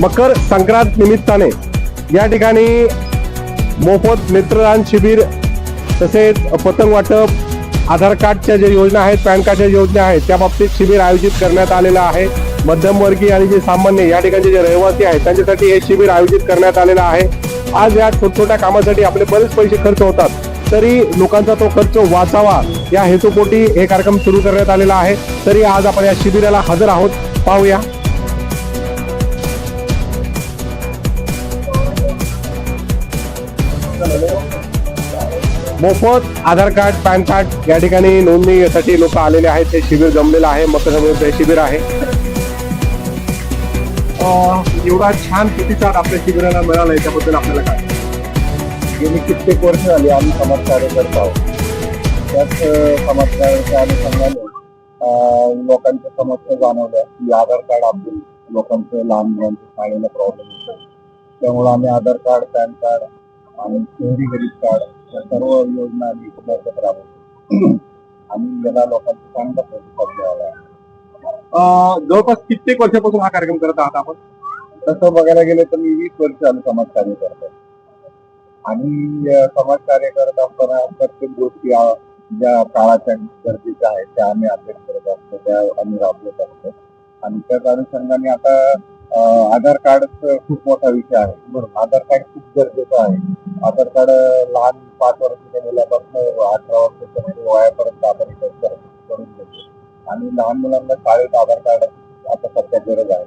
मकर संक्रांत निमित्ताने. या ठिकाणी मोफत नेत्रदान शिबिर तसेच पतंग वाटप आधार कार्डच्या ज्या योजना आहेत पॅन कार्डच्या योजना आहेत त्या बाबतीत शिबिर आयोजित करण्यात आलेलं आहे. मध्यमवर्गीय आणि जे सामान्य या ठिकाणचे जे रहिवासी आहेत त्यांच्यासाठी हे शिबिर आयोजित करण्यात आलेलं आहे. आज या छोट्या कामासाठी आपले बरेच पैसे खर्च होतात. तरी लोकांचा तो खर्च वाचावा या हेतुपोटी हे कार्यक्रम सुरू करण्यात आलेला आहे. तरी आज आपण या शिबिराला हजर आहोत. पाहूया. मोफत आधार कार्ड पॅन कार्ड या ठिकाणी नोंदणीसाठी लोक आलेले आहेत. ते शिबिर जमलेलं आहे. मतदान शिबिर आहे. एवढा छान प्रतिसाद आपल्या शिबिराला मिळाला याच्याबद्दल आपल्याला काय? गेली कित्येक वर्ष झाली आम्ही समाज कार्य करत आहोत त्याच समाज कार्याच्या अनुषंगाने लोकांच्या समस्या जाणवल्या. की आधार कार्ड आपलं लोकांचं लहान मुलांचं शाळेला प्रॉब्लेम होतो. त्यामुळे आम्ही आधार कार्ड पॅन कार्ड आणि शहरी गरीब कार्ड या सर्व योजना आम्ही राबवतो. आणि याला लोकांचा चांगला प्रतिसाद मिळाला आहे. जवळपास कित्येक वर्षापासून हा कार्यक्रम करत आहात आपण? तसं बघायला गेलं तर मी वीस वर्ष झालं समाज कार्य करतो आणि समाज कार्य करत असताना प्रत्येक गोष्टी ज्या काळाच्या गरजेच्या आहेत त्या आम्ही अभ्यास करत असतो त्या आम्ही राबवत असतो. आणि त्याच अनुषंगाने आता आधार कार्ड खूप मोठा विषय आहे. बरोबर. आधार कार्ड खूप गरजेचं आहे. आधार कार्ड लहान पाच वर्षाच्या मुलापासून अठरा वर्षाच्या वयापर्यंत आपण कर- करून देतो आणि लहान मुलांना शाळेत आधार कार्ड आता सध्या गरज आहे.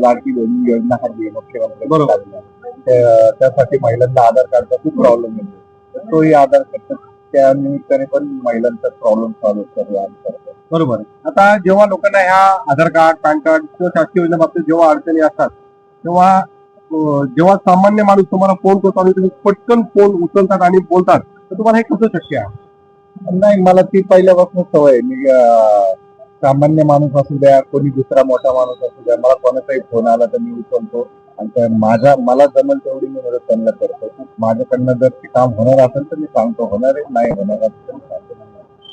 लाडकी बहीण योजना हल्ली मुख्यमंत्री त्यासाठी महिलांना आधार कार्डचा खूप प्रॉब्लेम येतो. तोही आधार कार्ड त्या निमित्ताने पण महिलांचा प्रॉब्लेम सॉल्व्ह करू आम्ही करतो बरोबर. आता जेव्हा लोकांना ह्या आधार कार्ड पॅन कार्ड किंवा शासकीय योजना बाबतीत जेव्हा अडचणी असतात तेव्हा जेव्हा सामान्य माणूस तुम्हाला फोन करतो आणि तुम्ही पटकन फोन उचलतात आणि बोलतात तर तुम्हाला हे कसं शक्य आहे? नाही मला ती पहिल्यापासून सवय मी सामान्य माणूस असू द्या कोणी दुसरा मोठा माणूस असू द्या मला कोणाचाही फोन आला तर मी उचलतो. आणि त्या माझ्या मला जमेल तेवढी मी मदत त्यांना करतो. माझ्याकडनं जर ते काम होणार असेल तर मी सांगतो होणार आहे नाही होणार असेल तर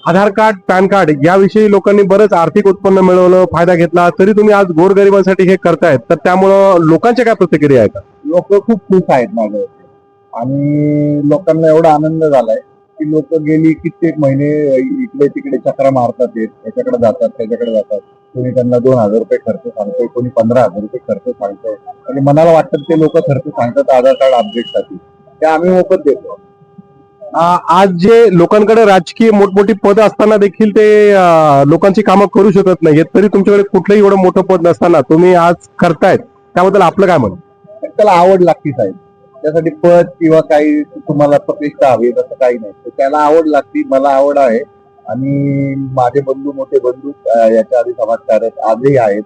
आधार कार्ड पॅन कार्ड याविषयी लोकांनी बरंच आर्थिक उत्पन्न मिळवलं फायदा घेतला. तरी तुम्ही आज गोरगरिबांसाठी हे करतायत. तर त्यामुळं लोकांच्या काय प्रतिक्रिया आहेत? लोक खूप खुश आहेत माझ्या आणि लोकांना एवढा आनंद झालाय की लोक गेली कित्येक महिने इकडे तिकडे चक्रा मारतात त्याच्याकडे याच्याकडे जातात त्याच्याकडे जातात. कोणी त्यांना दोन हजार रुपये खर्च सांगतोय कोणी पंधरा हजार रुपये खर्च सांगतोय. आणि मनाला वाटतं ते लोक खर्च सांगतात आधार कार्ड अपडेटसाठी ते आम्ही मोफत देतो. आज जे लोकांकडे राजकीय मोठमोठी पद असताना देखील ते लोकांची कामं करू शकत नाहीत तरी तुमच्याकडे कुठलंही एवढं मोठं पद नसताना तुम्ही आज करतायत. त्याबद्दल आपलं काय म्हणत त्याला आवड लागते साहेब. त्यासाठी पद किंवा काही तुम्हाला प्रतिष्ठा हवी तसं काही नाही. त्याला आवड लागती मला आवड आहे. आणि माझे बंधू मोठे बंधू याच्या आधी समाजकार्य आजही आहेत.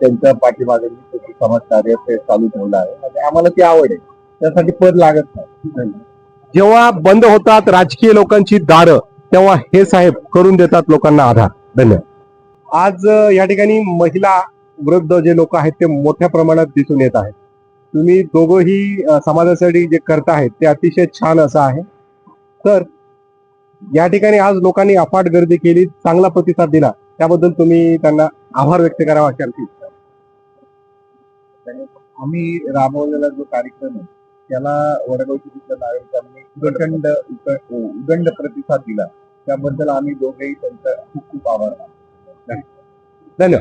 त्यांच्या पाठीमागे समाजकार्य ते चालू ठेवलं आहे. म्हणजे आम्हाला ती आवड आहे. त्यासाठी पद लागत नाही. जेव्हा बंद होतात राजकीय लोकांची दारं तेव्हा हे साहेब करून देतात लोकांना आधार. धन्यवाद. आज या ठिकाणी महिला वृद्ध जे लोक आहेत ते मोठ्या प्रमाणात दिसून येत आहेत. तुम्ही दोघंही समाजासाठी जे करत आहेत ते अतिशय छान असं आहे. तर या ठिकाणी आज लोकांनी अफाट गर्दी केली चांगला प्रतिसाद दिला. त्याबद्दल तुम्ही त्यांना आभार व्यक्त करावा अशी आमची आम्ही राबवलेला जो कार्यक्रम आहे त्याला वडगाव शिरीच्या नागरिकांनी प्रचंड उदंड प्रतिसाद दिला. त्याबद्दल आम्ही दोघेही त्यांचा खूप खूप आभार मानतो. धन्यवाद.